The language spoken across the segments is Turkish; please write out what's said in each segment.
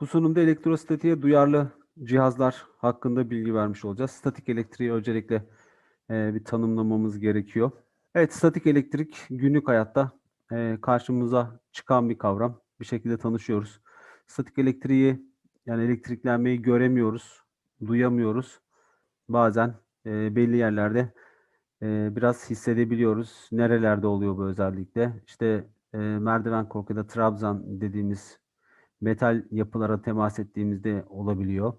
Bu sunumda elektrostatiğe duyarlı cihazlar hakkında bilgi vermiş olacağız. Statik elektriği öncelikle e, bir tanımlamamız gerekiyor. Evet, statik elektrik günlük hayatta e, karşımıza çıkan bir kavram. Bir şekilde tanışıyoruz. Statik elektriği yani elektriklenmeyi göremiyoruz, duyamıyoruz. Bazen e, belli yerlerde e, biraz hissedebiliyoruz. Nerelerde oluyor bu özellikle? İşte e, merdiven korku ya da trabzan dediğimiz metal yapılara temas ettiğimizde olabiliyor.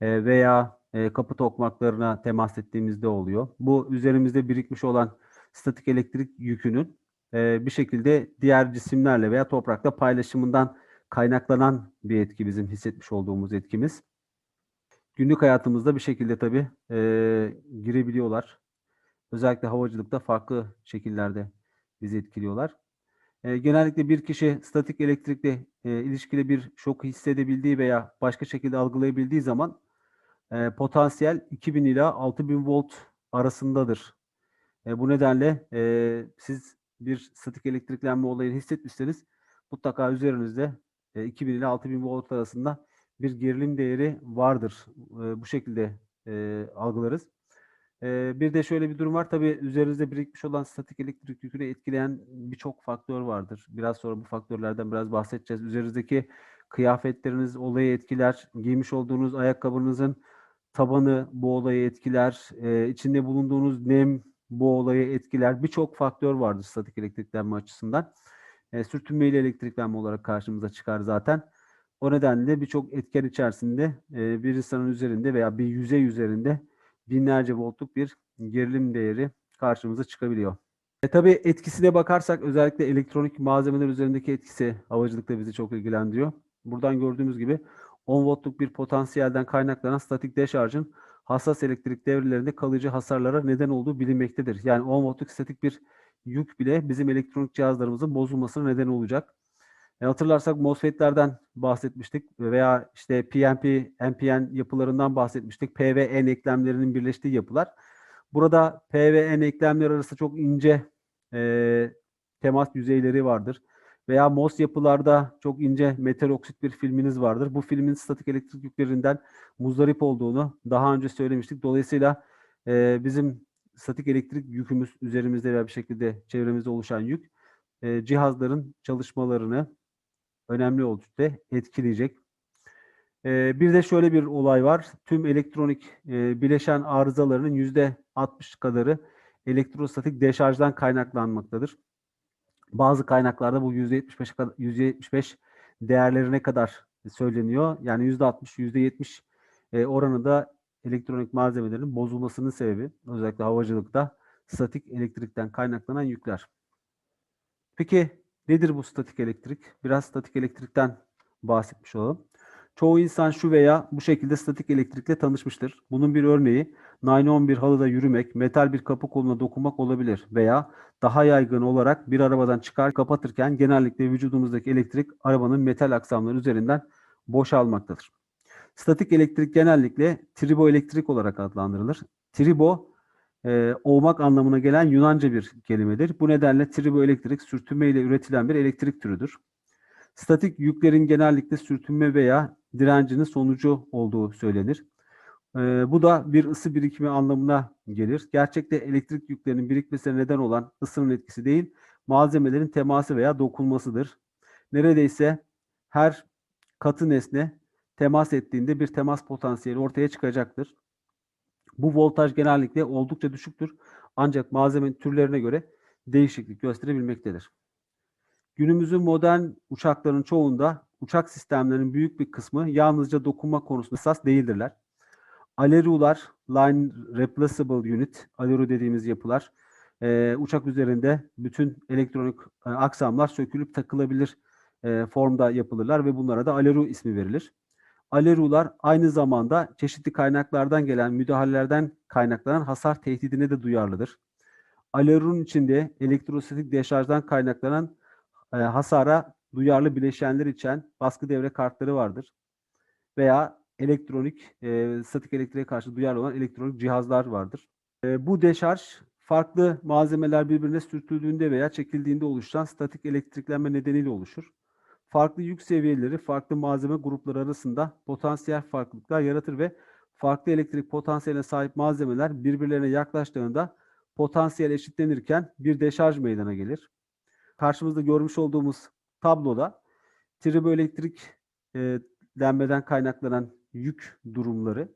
E, veya e, kapı tokmaklarına temas ettiğimizde oluyor. Bu üzerimizde birikmiş olan statik elektrik yükünün e, bir şekilde diğer cisimlerle veya toprakla paylaşımından kaynaklanan bir etki bizim hissetmiş olduğumuz etkimiz. Günlük hayatımızda bir şekilde tabii e, girebiliyorlar. Özellikle havacılıkta farklı şekillerde bizi etkiliyorlar. E, genellikle bir kişi statik elektrikle e, ilişkili bir şok hissedebildiği veya başka şekilde algılayabildiği zaman e, potansiyel 2000 ila 6000 volt arasındadır. E, bu nedenle e, siz bir statik elektriklenme olayını hissetmişseniz mutlaka üzerinizde e, 2000 ila 6000 volt arasında bir gerilim değeri vardır. E, bu şekilde e, algılarız. Bir de şöyle bir durum var. Tabii üzerinizde birikmiş olan statik elektrik yükünü etkileyen birçok faktör vardır. Biraz sonra bu faktörlerden biraz bahsedeceğiz. Üzerinizdeki kıyafetleriniz olayı etkiler. Giymiş olduğunuz ayakkabınızın tabanı bu olayı etkiler. E, içinde bulunduğunuz nem bu olayı etkiler. Birçok faktör vardır statik elektriklenme açısından. E, sürtünmeyle elektriklenme olarak karşımıza çıkar zaten. O nedenle birçok etken içerisinde bir insanın üzerinde veya bir yüzey üzerinde binlerce voltluk bir gerilim değeri karşımıza çıkabiliyor. E tabii etkisine bakarsak özellikle elektronik malzemeler üzerindeki etkisi havacılıkta bizi çok ilgilendiriyor. Buradan gördüğümüz gibi 10 voltluk bir potansiyelden kaynaklanan statik deşarjın hassas elektrik devrelerinde kalıcı hasarlara neden olduğu bilinmektedir. Yani 10 voltluk statik bir yük bile bizim elektronik cihazlarımızın bozulmasına neden olacak. E hatırlarsak MOSFET'lerden bahsetmiştik veya işte PNP, NPN yapılarından bahsetmiştik. P ve eklemlerinin birleştiği yapılar. Burada P ve eklemler arasında çok ince e, temas yüzeyleri vardır. Veya MOS yapılarda çok ince metal oksit bir filminiz vardır. Bu filmin statik elektrik yüklerinden muzdarip olduğunu daha önce söylemiştik. Dolayısıyla e, bizim statik elektrik yükümüz üzerimizde veya bir şekilde çevremizde oluşan yük e, cihazların çalışmalarını önemli ölçüde etkileyecek. E, bir de şöyle bir olay var. Tüm elektronik e, bileşen arızalarının yüzde 60 kadarı elektrostatik deşarjdan kaynaklanmaktadır. Bazı kaynaklarda bu %75 kadar %75 değerlerine kadar söyleniyor. Yani %60, %70 e, oranında elektronik malzemelerin bozulmasının sebebi özellikle havacılıkta statik elektrikten kaynaklanan yükler. Peki nedir bu statik elektrik? Biraz statik elektrikten bahsetmiş olalım. Çoğu insan şu veya bu şekilde statik elektrikle tanışmıştır. Bunun bir örneği naylon bir halıda yürümek, metal bir kapı koluna dokunmak olabilir veya daha yaygın olarak bir arabadan çıkar kapatırken genellikle vücudumuzdaki elektrik arabanın metal aksamları üzerinden boşalmaktadır. Statik elektrik genellikle triboelektrik olarak adlandırılır. Tribo e, olmak anlamına gelen Yunanca bir kelimedir. Bu nedenle triboelektrik sürtünme ile üretilen bir elektrik türüdür. Statik yüklerin genellikle sürtünme veya direncinin sonucu olduğu söylenir. E, bu da bir ısı birikimi anlamına gelir. Gerçekte elektrik yüklerinin birikmesine neden olan ısının etkisi değil, malzemelerin teması veya dokunmasıdır. Neredeyse her katı nesne temas ettiğinde bir temas potansiyeli ortaya çıkacaktır. Bu voltaj genellikle oldukça düşüktür. Ancak malzemenin türlerine göre değişiklik gösterebilmektedir. Günümüzün modern uçakların çoğunda uçak sistemlerinin büyük bir kısmı yalnızca dokunma konusunda esas değildirler. Alerular, Line Replaceable Unit, Aleru dediğimiz yapılar, e, uçak üzerinde bütün elektronik e, aksamlar sökülüp takılabilir e, formda yapılırlar ve bunlara da Aleru ismi verilir. Alerular aynı zamanda çeşitli kaynaklardan gelen müdahalelerden kaynaklanan hasar tehdidine de duyarlıdır. Alerunun içinde elektrostatik deşarjdan kaynaklanan e, hasara duyarlı bileşenler içeren baskı devre kartları vardır. Veya elektronik, e, statik elektriğe karşı duyarlı olan elektronik cihazlar vardır. E, bu deşarj farklı malzemeler birbirine sürtüldüğünde veya çekildiğinde oluşan statik elektriklenme nedeniyle oluşur. Farklı yük seviyeleri farklı malzeme grupları arasında potansiyel farklılıklar yaratır ve farklı elektrik potansiyeline sahip malzemeler birbirlerine yaklaştığında potansiyel eşitlenirken bir deşarj meydana gelir. Karşımızda görmüş olduğumuz tabloda triboelektrik e, denmeden kaynaklanan yük durumları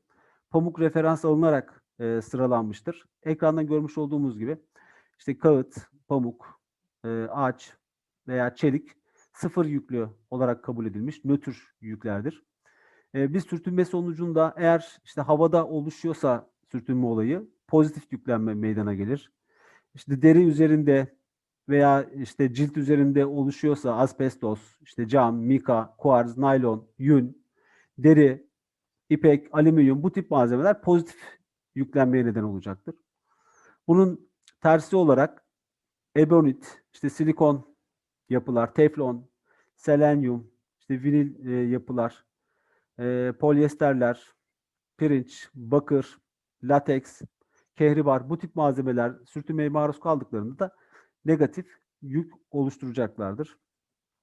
pamuk referans alınarak e, sıralanmıştır. Ekrandan görmüş olduğumuz gibi işte kağıt, pamuk, e, ağaç veya çelik sıfır yüklü olarak kabul edilmiş nötr yüklerdir. E, bir sürtünme sonucunda eğer işte havada oluşuyorsa sürtünme olayı pozitif yüklenme meydana gelir. İşte deri üzerinde veya işte cilt üzerinde oluşuyorsa asbestos, işte cam, mika, kuarz, naylon, yün, deri, ipek, alüminyum bu tip malzemeler pozitif yüklenmeye neden olacaktır. Bunun tersi olarak ebonit, işte silikon yapılar, teflon, selenyum, işte vinil e, yapılar, e, polyesterler, pirinç, bakır, lateks, kehribar bu tip malzemeler sürtünmeye maruz kaldıklarında da negatif yük oluşturacaklardır.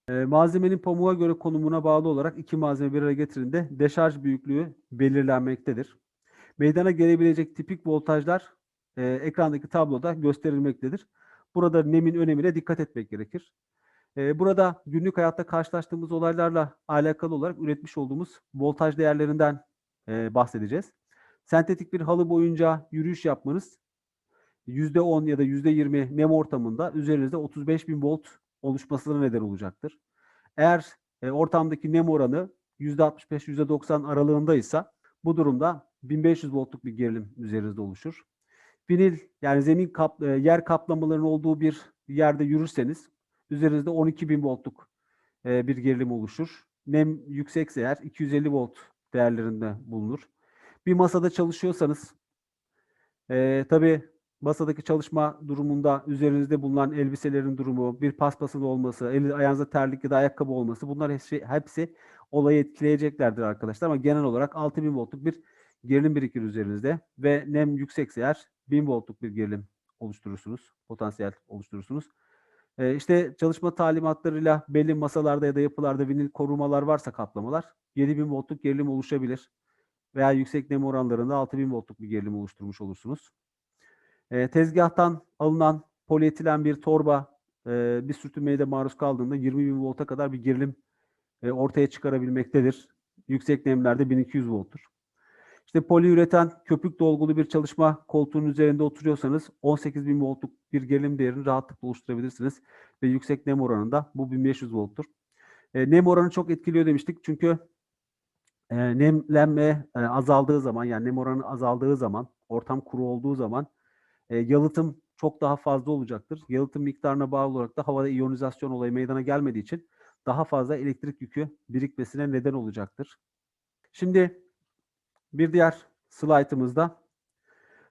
E, malzemenin pamuğa göre konumuna bağlı olarak iki malzeme bir araya getirildiğinde deşarj büyüklüğü belirlenmektedir. Meydana gelebilecek tipik voltajlar e, ekrandaki tabloda gösterilmektedir. Burada nemin önemine dikkat etmek gerekir. Burada günlük hayatta karşılaştığımız olaylarla alakalı olarak üretmiş olduğumuz voltaj değerlerinden bahsedeceğiz. Sentetik bir halı boyunca yürüyüş yapmanız %10 ya da %20 nem ortamında üzerinizde 35 bin volt oluşmasına neden olacaktır. Eğer ortamdaki nem oranı %65-%90 aralığındaysa bu durumda 1500 voltluk bir gerilim üzerinizde oluşur. Vinil yani zemin kap, yer kaplamalarının olduğu bir yerde yürürseniz üzerinizde 12.000 voltluk e, bir gerilim oluşur. Nem yüksekse eğer 250 volt değerlerinde bulunur. Bir masada çalışıyorsanız e, tabii masadaki çalışma durumunda üzerinizde bulunan elbiselerin durumu, bir paspasın olması, el, ayağınızda terlik ya da ayakkabı olması bunlar hepsi, hepsi olayı etkileyeceklerdir arkadaşlar. Ama genel olarak 6000 voltluk bir gerilim birikir üzerinizde ve nem yüksekse eğer 1000 voltluk bir gerilim oluşturursunuz, potansiyel oluşturursunuz. Ee, işte çalışma talimatlarıyla belli masalarda ya da yapılarda vinil korumalar varsa kaplamalar 7000 voltluk gerilim oluşabilir. Veya yüksek nem oranlarında 6000 voltluk bir gerilim oluşturmuş olursunuz. E, tezgahtan alınan polietilen bir torba e, bir sürtünmeye de maruz kaldığında 20 bin volta kadar bir gerilim e, ortaya çıkarabilmektedir. Yüksek nemlerde 1200 volttur. İşte poliüreten köpük dolgulu bir çalışma koltuğunun üzerinde oturuyorsanız 18 bin voltluk bir gerilim değerini rahatlıkla oluşturabilirsiniz. Ve yüksek nem oranında bu 1500 volttur. E, nem oranı çok etkiliyor demiştik. Çünkü e, nemlenme e, azaldığı zaman yani nem oranı azaldığı zaman ortam kuru olduğu zaman e, yalıtım çok daha fazla olacaktır. Yalıtım miktarına bağlı olarak da havada iyonizasyon olayı meydana gelmediği için daha fazla elektrik yükü birikmesine neden olacaktır. Şimdi bir diğer slaytımızda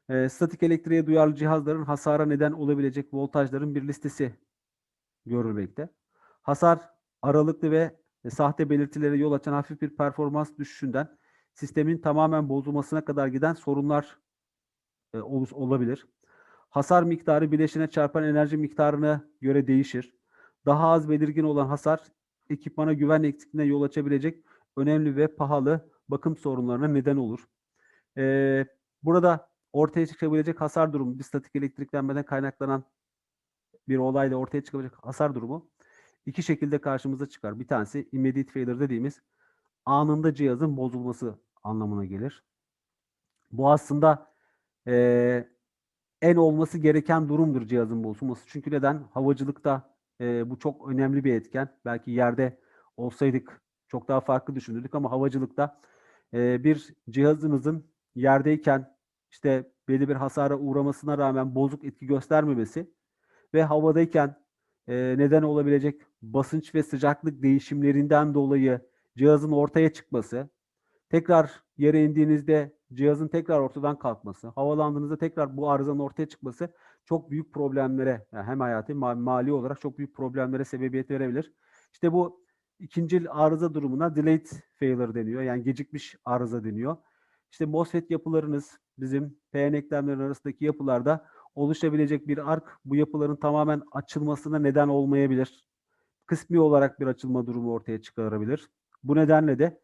e, statik elektriğe duyarlı cihazların hasara neden olabilecek voltajların bir listesi görülmekte. Hasar aralıklı ve e, sahte belirtilere yol açan hafif bir performans düşüşünden sistemin tamamen bozulmasına kadar giden sorunlar e, olabilir. Hasar miktarı bileşene çarpan enerji miktarına göre değişir. Daha az belirgin olan hasar ekipmana güven eksikliğine yol açabilecek önemli ve pahalı bakım sorunlarına neden olur. Ee, burada ortaya çıkabilecek hasar durumu, bir statik elektriklenmeden kaynaklanan bir olayla ortaya çıkabilecek hasar durumu iki şekilde karşımıza çıkar. Bir tanesi immediate failure dediğimiz anında cihazın bozulması anlamına gelir. Bu aslında e, en olması gereken durumdur cihazın bozulması. Çünkü neden? Havacılıkta e, bu çok önemli bir etken. Belki yerde olsaydık çok daha farklı düşünürdük ama havacılıkta bir cihazınızın yerdeyken işte belli bir hasara uğramasına rağmen bozuk etki göstermemesi ve havadayken neden olabilecek basınç ve sıcaklık değişimlerinden dolayı cihazın ortaya çıkması, tekrar yere indiğinizde cihazın tekrar ortadan kalkması, havalandığınızda tekrar bu arızanın ortaya çıkması çok büyük problemlere, yani hem hayati mali olarak çok büyük problemlere sebebiyet verebilir. İşte bu ikinci arıza durumuna delayed failure deniyor. Yani gecikmiş arıza deniyor. İşte MOSFET yapılarınız bizim PN eklemlerin arasındaki yapılarda oluşabilecek bir ark bu yapıların tamamen açılmasına neden olmayabilir. kısmi olarak bir açılma durumu ortaya çıkarabilir. Bu nedenle de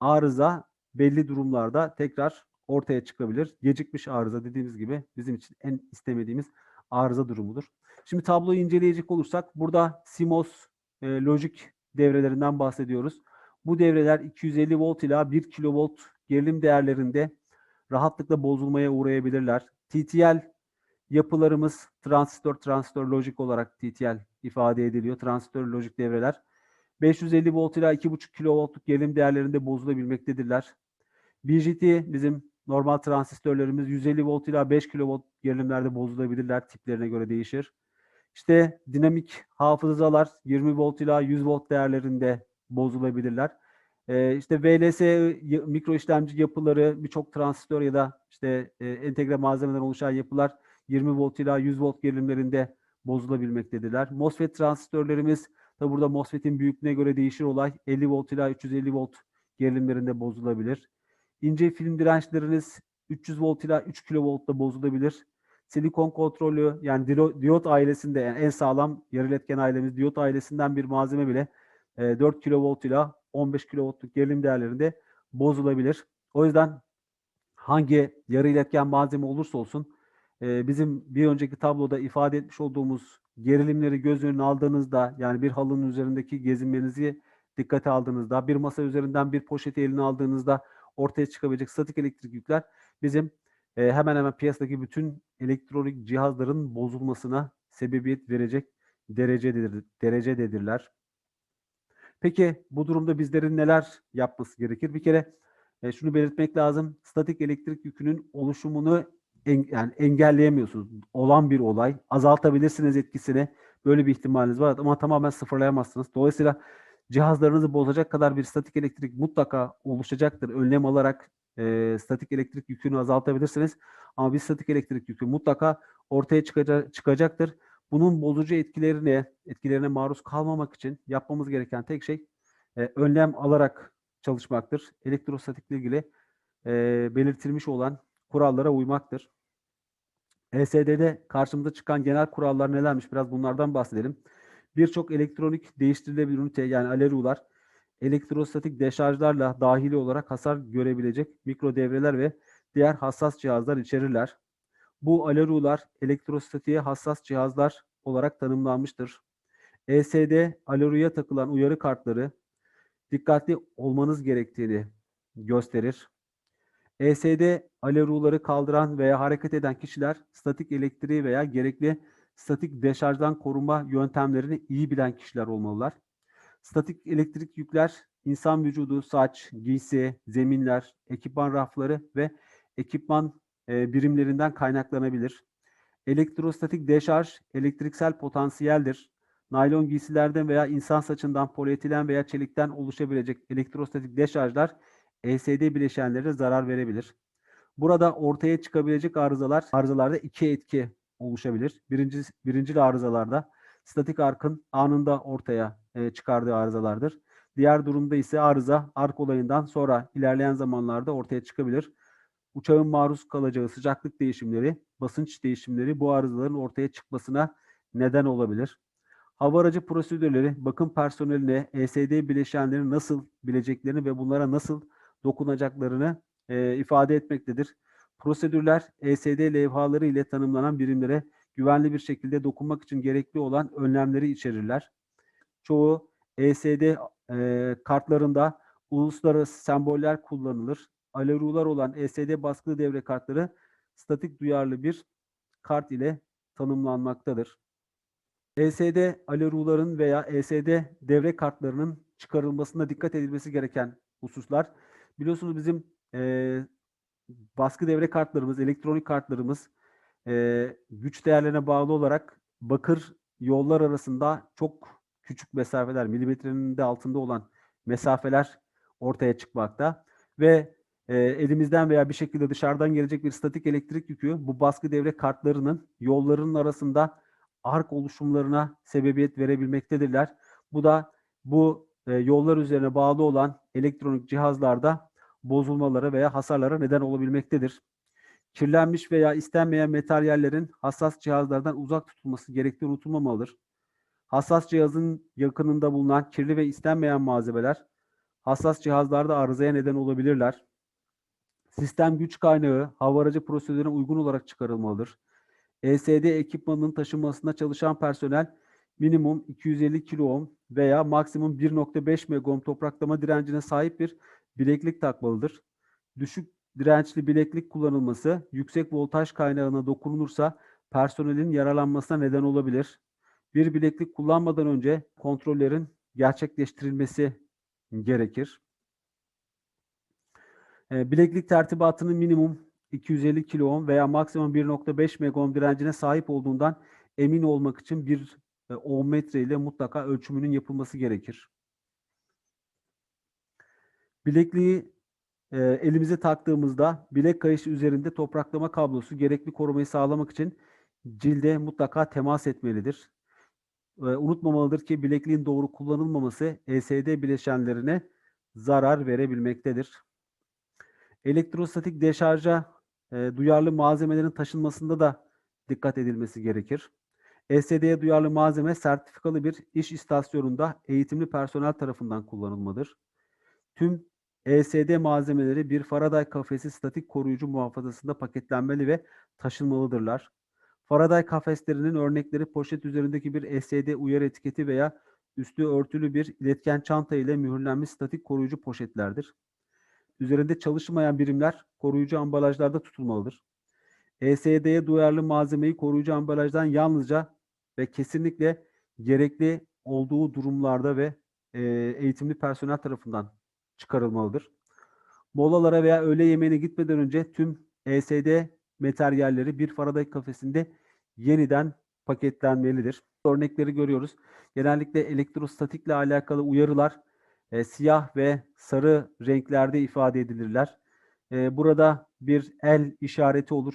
arıza belli durumlarda tekrar ortaya çıkabilir. Gecikmiş arıza dediğimiz gibi bizim için en istemediğimiz arıza durumudur. Şimdi tabloyu inceleyecek olursak burada CMOS e, lojik devrelerinden bahsediyoruz. Bu devreler 250 volt ila 1 kilovolt gerilim değerlerinde rahatlıkla bozulmaya uğrayabilirler. TTL yapılarımız transistör transistör lojik olarak TTL ifade ediliyor. Transistör lojik devreler 550 volt ila 2,5 kilovoltluk gerilim değerlerinde bozulabilmektedirler. BJT bizim normal transistörlerimiz 150 volt ila 5 kilovolt gerilimlerde bozulabilirler. Tiplerine göre değişir. İşte dinamik hafızalar 20 volt ila 100 volt değerlerinde bozulabilirler. Ee, işte VLS mikro işlemci yapıları birçok transistör ya da işte e, entegre malzemeden oluşan yapılar 20 volt ila 100 volt gerilimlerinde bozulabilmektedirler. MOSFET transistörlerimiz tabi burada MOSFET'in büyüklüğüne göre değişir olay 50 volt ila 350 volt gerilimlerinde bozulabilir. İnce film dirençleriniz 300 volt ila 3 kilovoltta bozulabilir. Silikon kontrolü yani diyot ailesinde yani en sağlam yarı iletken ailemiz diyot ailesinden bir malzeme bile e, 4 kilovolt ila 15 kilovoltluk gerilim değerlerinde bozulabilir. O yüzden hangi yarı iletken malzeme olursa olsun e, bizim bir önceki tabloda ifade etmiş olduğumuz gerilimleri göz önüne aldığınızda yani bir halının üzerindeki gezinmenizi dikkate aldığınızda bir masa üzerinden bir poşeti eline aldığınızda ortaya çıkabilecek statik elektrik yükler bizim e, hemen hemen piyasadaki bütün elektronik cihazların bozulmasına sebebiyet verecek derecededir, derecededirler. Peki bu durumda bizlerin neler yapması gerekir? Bir kere e, şunu belirtmek lazım. Statik elektrik yükünün oluşumunu en- yani engelleyemiyorsunuz. Olan bir olay. Azaltabilirsiniz etkisini. Böyle bir ihtimaliniz var ama tamamen sıfırlayamazsınız. Dolayısıyla cihazlarınızı bozacak kadar bir statik elektrik mutlaka oluşacaktır. Önlem alarak e, statik elektrik yükünü azaltabilirsiniz. Ama bir statik elektrik yükü mutlaka ortaya çıkaca- çıkacaktır. Bunun bozucu etkilerine, etkilerine maruz kalmamak için yapmamız gereken tek şey e, önlem alarak çalışmaktır. Elektrostatikle ilgili e, belirtilmiş olan kurallara uymaktır. ESD'de karşımıza çıkan genel kurallar nelermiş? Biraz bunlardan bahsedelim. Birçok elektronik değiştirilebilir ünite yani alerular elektrostatik deşarjlarla dahili olarak hasar görebilecek mikro devreler ve diğer hassas cihazlar içerirler. Bu alerular elektrostatiğe hassas cihazlar olarak tanımlanmıştır. ESD aleruya takılan uyarı kartları dikkatli olmanız gerektiğini gösterir. ESD aleruları kaldıran veya hareket eden kişiler statik elektriği veya gerekli statik deşarjdan korunma yöntemlerini iyi bilen kişiler olmalılar. Statik elektrik yükler insan vücudu, saç, giysi, zeminler, ekipman rafları ve ekipman e, birimlerinden kaynaklanabilir. Elektrostatik deşarj elektriksel potansiyeldir. Naylon giysilerden veya insan saçından, polietilen veya çelikten oluşabilecek elektrostatik deşarjlar ESD bileşenlerine zarar verebilir. Burada ortaya çıkabilecek arızalar, arızalarda iki etki oluşabilir. Birinci, birinci arızalarda statik arkın anında ortaya e, çıkardığı arızalardır. Diğer durumda ise arıza ark olayından sonra ilerleyen zamanlarda ortaya çıkabilir. Uçağın maruz kalacağı sıcaklık değişimleri, basınç değişimleri bu arızaların ortaya çıkmasına neden olabilir. Hava aracı prosedürleri bakım personeline ESD bileşenlerini nasıl bileceklerini ve bunlara nasıl dokunacaklarını e, ifade etmektedir. Prosedürler ESD levhaları ile tanımlanan birimlere güvenli bir şekilde dokunmak için gerekli olan önlemleri içerirler. Çoğu ESD e, kartlarında uluslararası semboller kullanılır. Alerular olan ESD baskılı devre kartları statik duyarlı bir kart ile tanımlanmaktadır. ESD aleruların veya ESD devre kartlarının çıkarılmasında dikkat edilmesi gereken hususlar. Biliyorsunuz bizim e, baskı devre kartlarımız, elektronik kartlarımız e, güç değerlerine bağlı olarak bakır yollar arasında çok küçük mesafeler, milimetrenin de altında olan mesafeler ortaya çıkmakta ve e, elimizden veya bir şekilde dışarıdan gelecek bir statik elektrik yükü bu baskı devre kartlarının yollarının arasında ark oluşumlarına sebebiyet verebilmektedirler. Bu da bu e, yollar üzerine bağlı olan elektronik cihazlarda bozulmalara veya hasarlara neden olabilmektedir. Kirlenmiş veya istenmeyen materyallerin hassas cihazlardan uzak tutulması gerektiği unutulmamalıdır. Hassas cihazın yakınında bulunan kirli ve istenmeyen malzemeler hassas cihazlarda arızaya neden olabilirler. Sistem güç kaynağı hava aracı prosedürüne uygun olarak çıkarılmalıdır. ESD ekipmanının taşınmasında çalışan personel minimum 250 kilo veya maksimum 1.5 megohm topraklama direncine sahip bir bileklik takmalıdır. Düşük dirençli bileklik kullanılması yüksek voltaj kaynağına dokunulursa personelin yaralanmasına neden olabilir. Bir bileklik kullanmadan önce kontrollerin gerçekleştirilmesi gerekir. E, bileklik tertibatının minimum 250 kilo veya maksimum 1.5 megohm direncine sahip olduğundan emin olmak için bir e, ohm metre ile mutlaka ölçümünün yapılması gerekir. Bilekliği e, elimize taktığımızda bilek kayışı üzerinde topraklama kablosu gerekli korumayı sağlamak için cilde mutlaka temas etmelidir. Unutmamalıdır ki bilekliğin doğru kullanılmaması ESD bileşenlerine zarar verebilmektedir. Elektrostatik deşarja e, duyarlı malzemelerin taşınmasında da dikkat edilmesi gerekir. ESD'ye duyarlı malzeme sertifikalı bir iş istasyonunda eğitimli personel tarafından kullanılmadır. Tüm ESD malzemeleri bir Faraday kafesi statik koruyucu muhafazasında paketlenmeli ve taşınmalıdırlar. Faraday kafeslerinin örnekleri poşet üzerindeki bir ESD uyarı etiketi veya üstü örtülü bir iletken çanta ile mühürlenmiş statik koruyucu poşetlerdir. Üzerinde çalışmayan birimler koruyucu ambalajlarda tutulmalıdır. ESD'ye duyarlı malzemeyi koruyucu ambalajdan yalnızca ve kesinlikle gerekli olduğu durumlarda ve e, eğitimli personel tarafından çıkarılmalıdır. Molalara veya öğle yemeğine gitmeden önce tüm ESD materyalleri bir Faraday kafesinde yeniden paketlenmelidir. Örnekleri görüyoruz. Genellikle elektrostatikle alakalı uyarılar e, siyah ve sarı renklerde ifade edilirler. E, burada bir el işareti olur.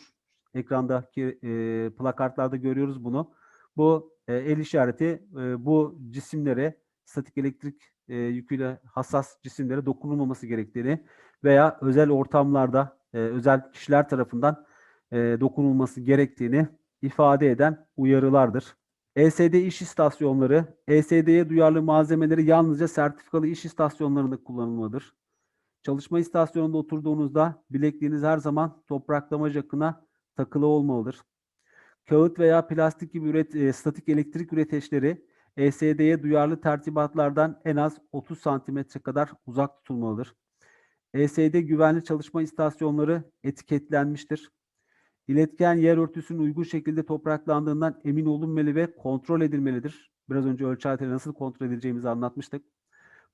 Ekrandaki e, plakartlarda görüyoruz bunu. Bu e, el işareti e, bu cisimlere statik elektrik e, yüküyle hassas cisimlere dokunulmaması gerektiğini veya özel ortamlarda e, özel kişiler tarafından e, dokunulması gerektiğini ifade eden uyarılardır. ESD iş istasyonları, ESD'ye duyarlı malzemeleri yalnızca sertifikalı iş istasyonlarında kullanılmalıdır. Çalışma istasyonunda oturduğunuzda bilekliğiniz her zaman topraklama jakına takılı olmalıdır. Kağıt veya plastik gibi üret, e, statik elektrik üreteçleri ESD'ye duyarlı tertibatlardan en az 30 santimetre kadar uzak tutulmalıdır. ESD güvenli çalışma istasyonları etiketlenmiştir. İletken yer örtüsünün uygun şekilde topraklandığından emin olunmalı ve kontrol edilmelidir. Biraz önce ölçü nasıl kontrol edileceğimizi anlatmıştık.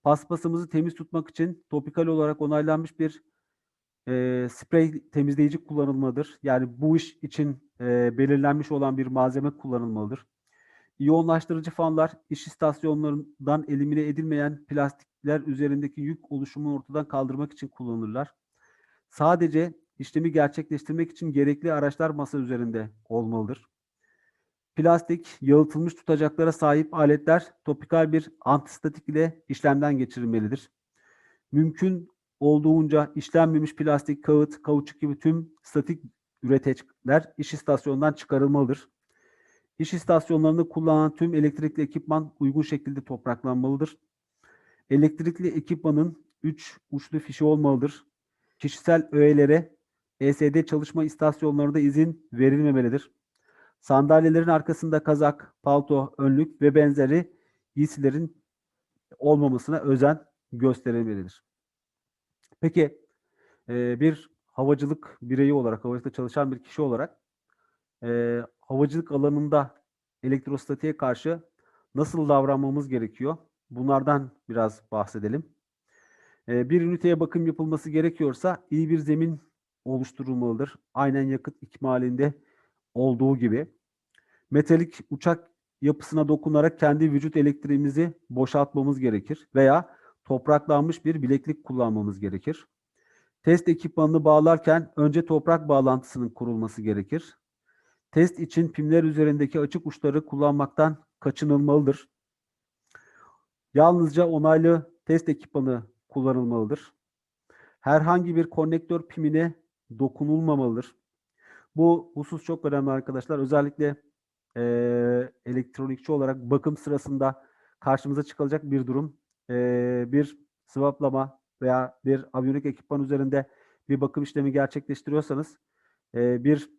Paspasımızı temiz tutmak için topikal olarak onaylanmış bir e, sprey temizleyici kullanılmalıdır. Yani bu iş için e, belirlenmiş olan bir malzeme kullanılmalıdır. İyonlaştırıcı fanlar iş istasyonlarından elimine edilmeyen plastikler üzerindeki yük oluşumunu ortadan kaldırmak için kullanılırlar. Sadece işlemi gerçekleştirmek için gerekli araçlar masa üzerinde olmalıdır. Plastik, yalıtılmış tutacaklara sahip aletler topikal bir antistatik ile işlemden geçirilmelidir. Mümkün olduğunca işlenmemiş plastik, kağıt, kauçuk gibi tüm statik üreteçler iş istasyonundan çıkarılmalıdır. İş istasyonlarında kullanılan tüm elektrikli ekipman uygun şekilde topraklanmalıdır. Elektrikli ekipmanın 3 uçlu fişi olmalıdır. Kişisel öğelere ESD çalışma istasyonlarında izin verilmemelidir. Sandalyelerin arkasında kazak, palto, önlük ve benzeri giysilerin olmamasına özen gösterilmelidir. Peki e, bir havacılık bireyi olarak, havacılıkta çalışan bir kişi olarak e, havacılık alanında elektrostatiğe karşı nasıl davranmamız gerekiyor? Bunlardan biraz bahsedelim. E, bir üniteye bakım yapılması gerekiyorsa iyi bir zemin oluşturulmalıdır. Aynen yakıt ikmalinde olduğu gibi. Metalik uçak yapısına dokunarak kendi vücut elektriğimizi boşaltmamız gerekir veya topraklanmış bir bileklik kullanmamız gerekir. Test ekipmanını bağlarken önce toprak bağlantısının kurulması gerekir. Test için pimler üzerindeki açık uçları kullanmaktan kaçınılmalıdır. Yalnızca onaylı test ekipmanı kullanılmalıdır. Herhangi bir konnektör pimine dokunulmamalıdır. Bu husus çok önemli arkadaşlar. Özellikle e, elektronikçi olarak bakım sırasında karşımıza çıkacak bir durum. E, bir swaplama veya bir aviyonik ekipman üzerinde bir bakım işlemi gerçekleştiriyorsanız e, bir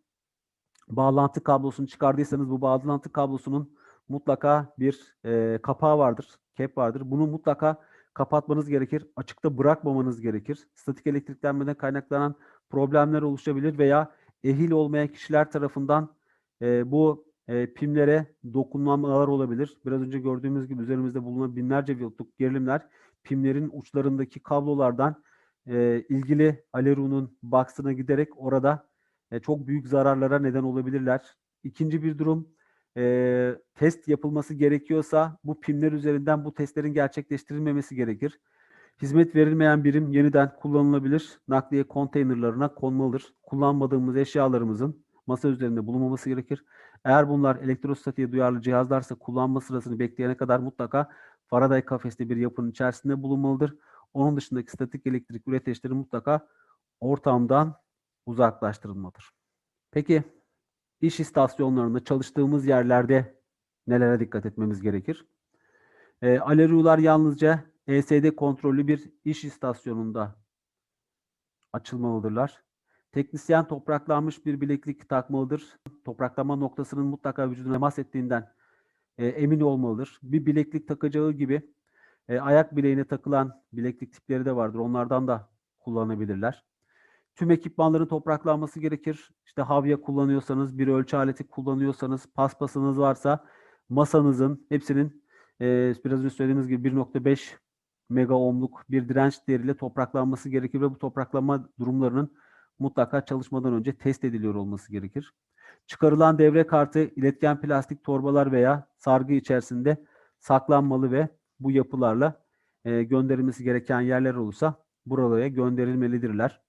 bağlantı kablosunu çıkardıysanız bu bağlantı kablosunun mutlaka bir e, kapağı vardır, cap vardır. Bunu mutlaka kapatmanız gerekir. Açıkta bırakmamanız gerekir. Statik elektriklenmeden kaynaklanan problemler oluşabilir veya ehil olmayan kişiler tarafından e, bu e, pimlere dokunmalar olabilir. Biraz önce gördüğümüz gibi üzerimizde bulunan binlerce voltluk gerilimler pimlerin uçlarındaki kablolardan e, ilgili alerunun box'ına giderek orada e, çok büyük zararlara neden olabilirler. İkinci bir durum e, test yapılması gerekiyorsa bu pimler üzerinden bu testlerin gerçekleştirilmemesi gerekir. Hizmet verilmeyen birim yeniden kullanılabilir. Nakliye konteynerlarına konmalıdır. Kullanmadığımız eşyalarımızın masa üzerinde bulunmaması gerekir. Eğer bunlar elektrostatiğe duyarlı cihazlarsa kullanma sırasını bekleyene kadar mutlaka Faraday kafeste bir yapının içerisinde bulunmalıdır. Onun dışındaki statik elektrik üreticileri mutlaka ortamdan uzaklaştırılmalıdır. Peki iş istasyonlarında çalıştığımız yerlerde nelere dikkat etmemiz gerekir? E, alerjular yalnızca ESD kontrollü bir iş istasyonunda açılmalıdırlar. Teknisyen topraklanmış bir bileklik takmalıdır. Topraklama noktasının mutlaka vücuduna temas ettiğinden e, emin olmalıdır. Bir bileklik takacağı gibi e, ayak bileğine takılan bileklik tipleri de vardır. Onlardan da kullanabilirler. Tüm ekipmanların topraklanması gerekir. İşte havya kullanıyorsanız, bir ölçü aleti kullanıyorsanız, paspasınız varsa masanızın hepsinin e, biraz önce söylediğimiz gibi 1.5 mega ohmluk bir direnç değeriyle topraklanması gerekir ve bu topraklanma durumlarının mutlaka çalışmadan önce test ediliyor olması gerekir. Çıkarılan devre kartı iletken plastik torbalar veya sargı içerisinde saklanmalı ve bu yapılarla e, gönderilmesi gereken yerler olursa buralara gönderilmelidirler.